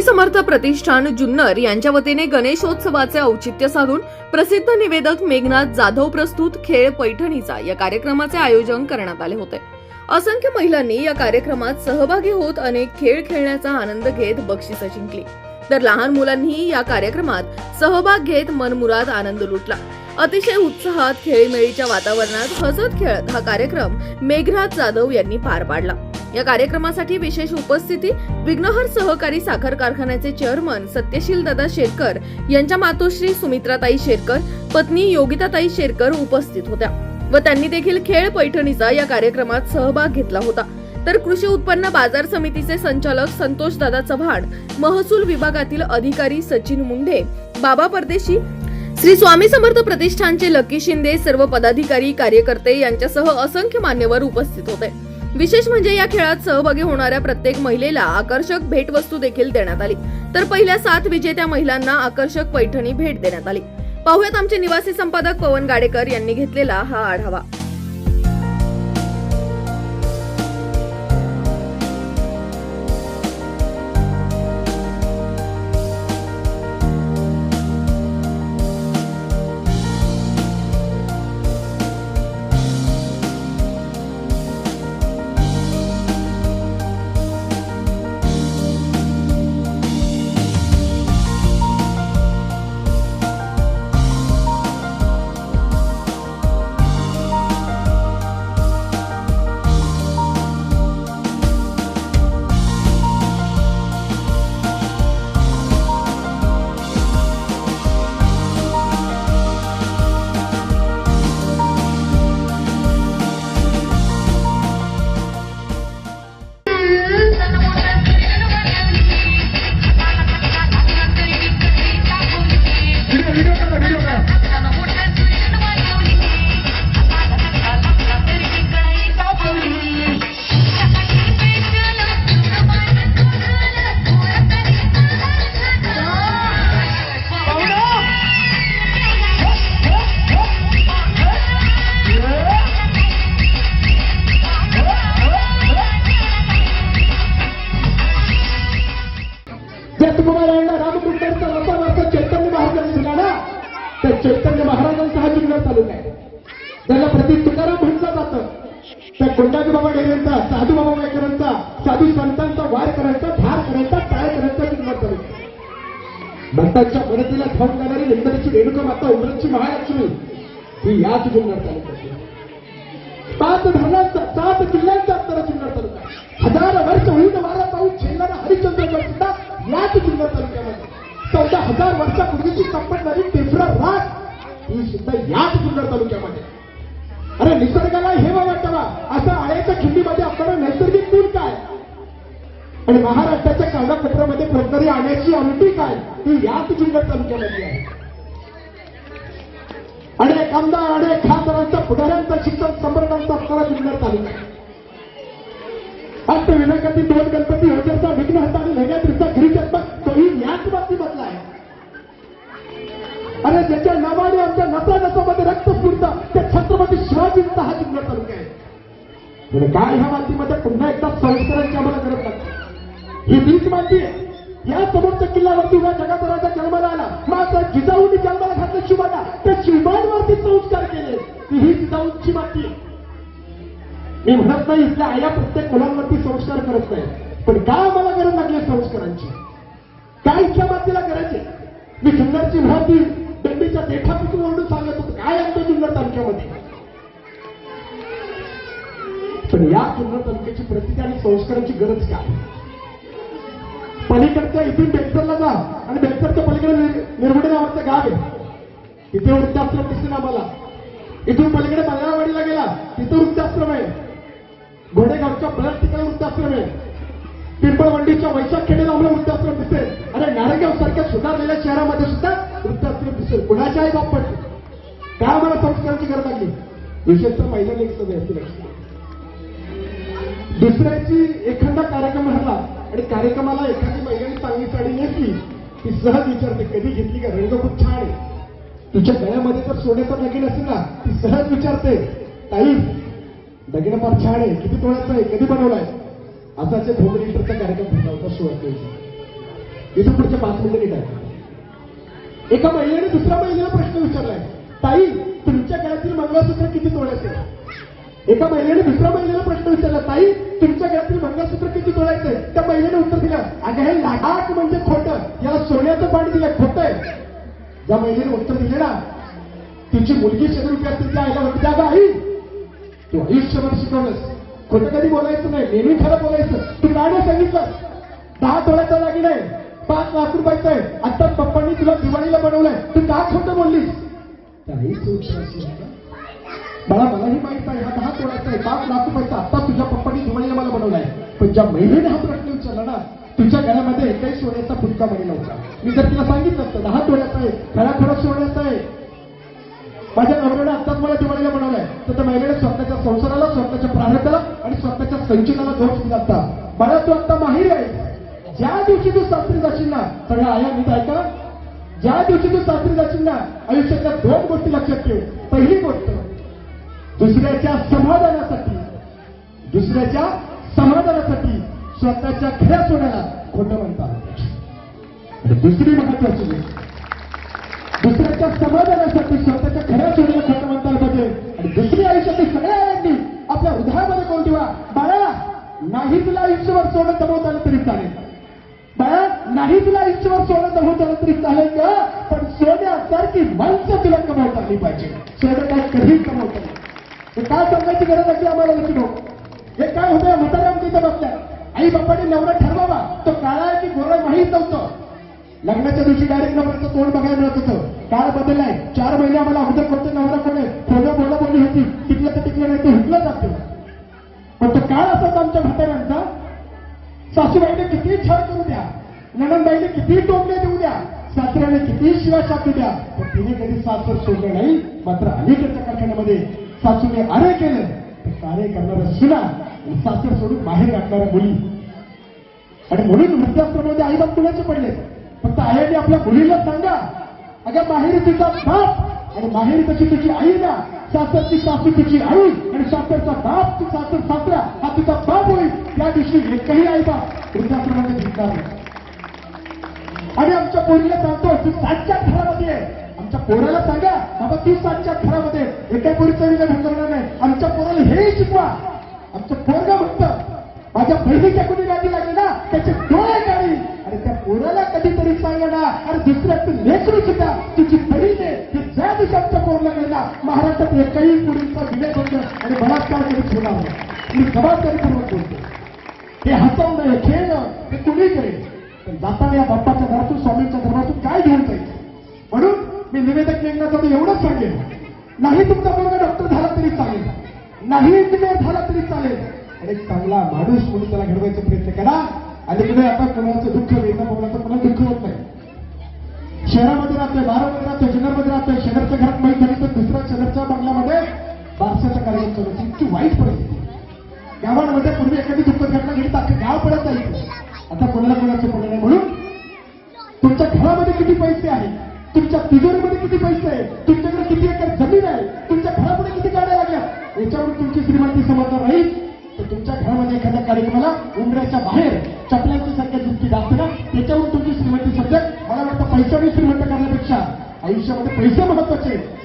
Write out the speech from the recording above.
स्वामी समर्थ प्रतिष्ठान जुन्नर यांच्या वतीने गणेशोत्सवाचे औचित्य साधून प्रसिद्ध निवेदक मेघनाथ जाधव प्रस्तुत खेळ पैठणीचा या कार्यक्रमाचे आयोजन करण्यात आले होते. असंख्य महिलांनी या कार्यक्रमात सहभागी होत अनेक खेळ खेळण्याचा आनंद घेत बक्षिसं जिंकली. तर लहान मुलांनीही या कार्यक्रमात सहभाग घेत मनमुराद आनंद लुटला. अतिशय उत्साहात खेळीमेळीच्या वातावरणात हसत खेळत हा कार्यक्रम मेघनाथ जाधव यांनी पार पाडला. या कार्यक्रमासाठी विशेष उपस्थिती विघ्नहर सहकारी साखर कारखान्याचे चेअरमन सत्यशील दादा शेरकर यांच्या मातोश्री सुमित्राताई शेरकर पत्नी योगिताताई शेरकर उपस्थित होत्या व त्यांनी देखील खेळ पैठणीचा या कार्यक्रमात सहभाग घेतला होता. तर कृषी उत्पन्न बाजार समितीचे संचालक संतोष दादा चव्हाण महसूल विभागातील अधिकारी सचिन मुंढे बाबा परदेशी श्री स्वामी समर्थ प्रतिष्ठानचे लकी शिंदे सर्व पदाधिकारी कार्यकर्ते यांच्यासह असंख्य मान्यवर उपस्थित होते. विशेष म्हणजे या खेळात सहभागी होणाऱ्या प्रत्येक महिलेला आकर्षक भेटवस्तू देखील देण्यात आली. तर पहिल्या सात विजेत्या महिलांना आकर्षक पैठणी भेट देण्यात आली. पाहुयात आमचे निवासी संपादक पवन गाडेकर यांनी घेतलेला हा आढावा. ज्या तुम्हाला यांना रामकृष्णांचा रसा वाचा चैतन्य महाराजांनी दिला ना त्या चैतन्य महाराजांचा हा जुन्नर तालुका आहे. त्याला प्रति तुकाराम म्हटलं जातं त्या कोंडाजी बाबा डेरेंचा साधू बाबा वायकरांचा साधू संतांचा वार करायचा धार करायचा टाळ करायचा जुन्नर तालुका भक्तांच्या मदतीला धावून जाणारी नंदरीची रेणुका माता उमरांची महालक्ष्मी ही याच जुन्नर तालुक्यात आहे. पाच धरणांचा सात किल्ल्यांचा असणारा जुन्नर तालुका हजार वर्ष होईल वारा पाहून झेलणारा हरिश्चंद्रगड सुद्धा याच जुन्नर तालुक्यामध्ये चौदा हजार वर्षापूर्वीची संपणारी टेफरा रात ही सुद्धा याच जुन्नर तालुक्यामध्ये. अरे निसर्गाला हेवा वाटावा असं आळ्याच्या खिंडीमध्ये आपल्याला नैसर्गिक पूल काय? आणि महाराष्ट्राच्या कागदपत्रामध्ये प्रतरी आण्याची अंगठी काय? ही याच जुन्नर तालुक्यामध्ये आहे. अनेक आमदार अनेक खासदारांचा पुढाऱ्यांचा शिक्षण सम्राटांचा आपल्याला जुन्नर तालुका. आहे. अष्टविनायकातील दोन गणपती होतेचा विघ्न तोही याच बाबतीमधला आहे अरे ज्याच्या नावाने आमच्या नसा नसामध्ये रक्त स्फुरतं त्या छत्रपती शिवाजींचा हा जिल्हा तालुका आहे. म्हणजे काय ह्या मातीमध्ये पुन्हा एकदा संस्कारांची आम्हाला गरज लागते? ही वीज माती आहे. या समोरच्या किल्ल्यावरती उद्या जगाभराचा जन्माला आला. मात्र जिजाऊंनी जन्माला घातलं शिवाला. त्या शिवांवरती संस्कार केले. ती ही जिजाऊंची माती मी म्हणत नाही इथल्या आया प्रत्येक मुलांवरती संस्कार करत नाही. पण का आम्हाला गरज लागली संस्कारांची? काय इच्छा मातीला करायची. मी जुन्नरची माती दंडीच्या देठापासून ओरडून सांगत होतो काय आणतो जुन्नर तालुक्यामध्ये पण या जुन्नर तालुक्याची प्रतिती आणि संस्काराची गरज काय? पलीकडच्या इथून बेलसरला जा आणि बेलसरच्या पलीकडे निर्मडे नावाचं गाव आहे. तिथे वृद्धाश्रम दिसते आम्हाला. इथून पलीकडे मल्लारवाडीला गेला तिथं वृद्धाश्रम आहे. घोडेगावच्या बऱ्याच ठिकाणी वृद्धाश्रम आहे. पिंपळवंडीच्या वैशाख खेडेला आम्हाला वृद्धाश्रम दिसेल. अरे नारायणगाव सारख्या सुधारलेल्या शहरामध्ये सुद्धा वृद्धाश्रम दिसेल. कुणाच्या आहे बापट काय आम्हाला संस्काराची गरज लागली? विशेषतः महिलांनी एक सवय दुसऱ्याची एखादा कार्यक्रम हरला आणि कार्यक्रमाला एखादी महिलेने चांगली साडी नेसली ती सहज विचारते कधी घेतली का? रंग खूप छान आहे. तुझ्या गळ्यामध्ये जर सोन्याचा दागिन असेल ना? ती सहज विचारते ताई दागिना फार छान आहे. किती तोळ्याचा आहे? कधी बनवलाय? असाचे भोग लिटरचा कार्यक्रम घेतला होता सुरुवात इथं पुढचे पाच मिनिटं आहे एका महिलेने दुसऱ्या महिलेला प्रश्न विचारलाय ताई तुमच्या गळ्यातील मंगळसूत्र किती तोळ्याचे? एका महिलेने दुसऱ्या महिलेला प्रश्न विचारला ताई तुमच्या गळ्यातील मंगळसूत्र किती तोडायचंय त्या महिलेने उत्तर दिलं अगं हे लाडाक म्हणजे खोटं. याला सोन्याचं पाणी दिलं खोटं आहे. ज्या महिलेने उत्तर दिले ना तिची मुलगी शरीर असतील त्या आईला म्हणते त्या आई तू आयुष्यभर शिकवलंस. खोटं कधी बोलायचं नाही. नेहमी खरं बोलायचं. तू गाणं सांगितलं. दहा तोळ्याचा लागेल आहे. पाच लाख रुपयाचं आहे. आता पप्पांनी तुला दिवाळीला बनवलंय. तू का खोटं बोललीस. काही मला मलाही माहीत आहे हा दहा तोळ्याचा आहे. पाच लाख रुपयाचा आता तुझ्या पप्पांनी दिवाळीला मला बनवलाय. पण ज्या महिलेने हा प्रश्न विचारला ना तुझ्या घरामध्ये एकही सोन्याचा फुटका मणी होता. मी जर तिला सांगितलं असतं दहा तोळ्याचा आहे. खरा खरा सोन्याचा आहे. माझ्या नवऱ्याने आत्ताच मला दिवाळीला बनवलाय. तर त्या महिलेने स्वतःच्या संसाराला स्वतःच्या प्रारंभाला आणि स्वतःच्या संचिताला दोष दिला असता मला तू आता माहीर आहे ज्या दिवशी तू सासरी जाशील ना सगळ्या आया नीट ऐका ज्या दिवशी तू सासरी जाशील ना आयुष्याच्या दोन गोष्टी लक्षात ठेव. पहिली गोष्ट दुसऱ्याच्या समाधानासाठी. दुसऱ्याच्या समाधानासाठी स्वतःच्या खऱ्या सोडायला खोटं म्हणतात. दुसरी महत्वाची दुसऱ्याच्या समाधानासाठी स्वतःच्या खऱ्या सोन्याला दुसरी आयुष्यातील सगळ्या आयांनी आपल्या हृदयामध्ये कोण ठेवा. बाळा नाही तुला आयुष्यभर सोडत दमवता आलं तरी चालेल. बाळा नाही तुला आयुष्यभर सोडत दमवता आलं तरी चालेल का? पण सोन्यासारखी माणसं तुला कमवता आली पाहिजे. सोनं काय कधीही कमवता नाही. हे काय सांगायची गरज असली आम्हाला लक्ष्मी हे काय होतं म्हाताऱ्या तिथं बसल्या आई बाप्पाने नवरा ठरवावा. तो काळा की गोरा माहीत नव्हतं. लग्नाच्या दिवशी डायरेक्ट नवऱ्याचं तोंड बघायला मिळत होतं. काळ बदललाय. चार महिने आम्हाला अगोदर कोणते नवरा कोण आहे थोडं बोला बोलली होती. टिकलं तर टिकलं नाही ते हुकलं जातं. पण तो काळ असाच आमच्या म्हाताऱ्यांचा. सासूबाईने किती छळ करू द्या. ननंदबाईने किती टोमणे देऊ द्या. सासऱ्याने किती शिवाय टाकू द्या. पण तिने कधी सासर सोडलं नाही. मात्र अलीकडच्या कारखान्यामध्ये सासूने आरे केलं. तर कार्य करणाऱ्या सुना सासर सोडून बाहेर काढणाऱ्या मुली. आणि म्हणून वृद्धाश्रमामध्ये आई बाप कुणाचे पडले फक्त आईने आपल्या मुलीला सांगा. अगं माहेर तिचा बाप आणि माहेर तशी तुझी आई ना? सासरची सासू तुझी आई आणि सासरचा बाप तू सासर सासरा हा तुझा बाप होईल. त्या दिवशी एकही आई बाप वृद्धाश्रमाने दिसणार आणि आमच्या पोरीला सांगतो तू सातच्या घरामध्ये आमच्या पोराला सांगा बाबा तू सातच्या घरामध्ये एका पोरीचा विचार करणार नाही. आमच्या पोराला हे शिकवा. आमचं पोरगा म्हणतं माझ्या बहिणीच्या कुणी गाडी लागली ना त्याचे डोळे काढी आणि त्या पोराला कधीतरी आणि दुसऱ्या ती दुसऱ्याचं लेकरू सुद्धा तिची बहीण आहे. की ज्या दिवशी कोरला गेला महाराष्ट्रात एकही मुलींचा विवेक बंद आणि बलात्कार करीत ठेवणार मी जबाबदारीपूर्वक बोलतो. हे हसवणं हे खेळणं हे कुणी करेल? पण जाताना या बाप्पाच्या घरातून स्वामींच्या घरातून काय घेऊन जायचं म्हणून मी निवेदक मेघनाचं एवढंच सांगेन. नाही तुमचा मुलगा डॉक्टर झाला तरी चालेल. नाही इंजिनियर झाला तरी चालेल. आणि चांगला माणूस म्हणून त्याला घडवायचा प्रयत्न करा. आणि तुम्ही आता कोणाचं दुःख वेदना कोणाचं कोणाला दुःख होत नाही. शहरामध्ये राहतोय बारामध्ये राहतोय शहरामध्ये राहतोय शहरच्या घरात माहीत झाली तर दुसऱ्या शहरच्या बंगल्यामध्ये बारशाचा कार्यक्रम चालू. इतकी वाईट परिस्थिती. गावांमध्ये पूर्वी एखादी दुःखद घटना घडली तर अख्खं गाव पडत जाईल आता कोणाला कोणाचं पडलं नाही म्हणून? तुमच्या घरामध्ये किती पैसे आहेत? तुमच्या तिजोरीमध्ये किती पैसे आहेत? तुमच्याकडे किती एकर जमीन आहे? तुमच्या घरामध्ये किती गाड्या लागल्या? याच्यावर तुमची श्रीमंती समजणार नाही. तर तुमच्या घरामध्ये एखाद्या कार्यक्रमाला उमऱ्याच्या बाहेर आयुष्यामध्ये पैसे महत्त्वाचे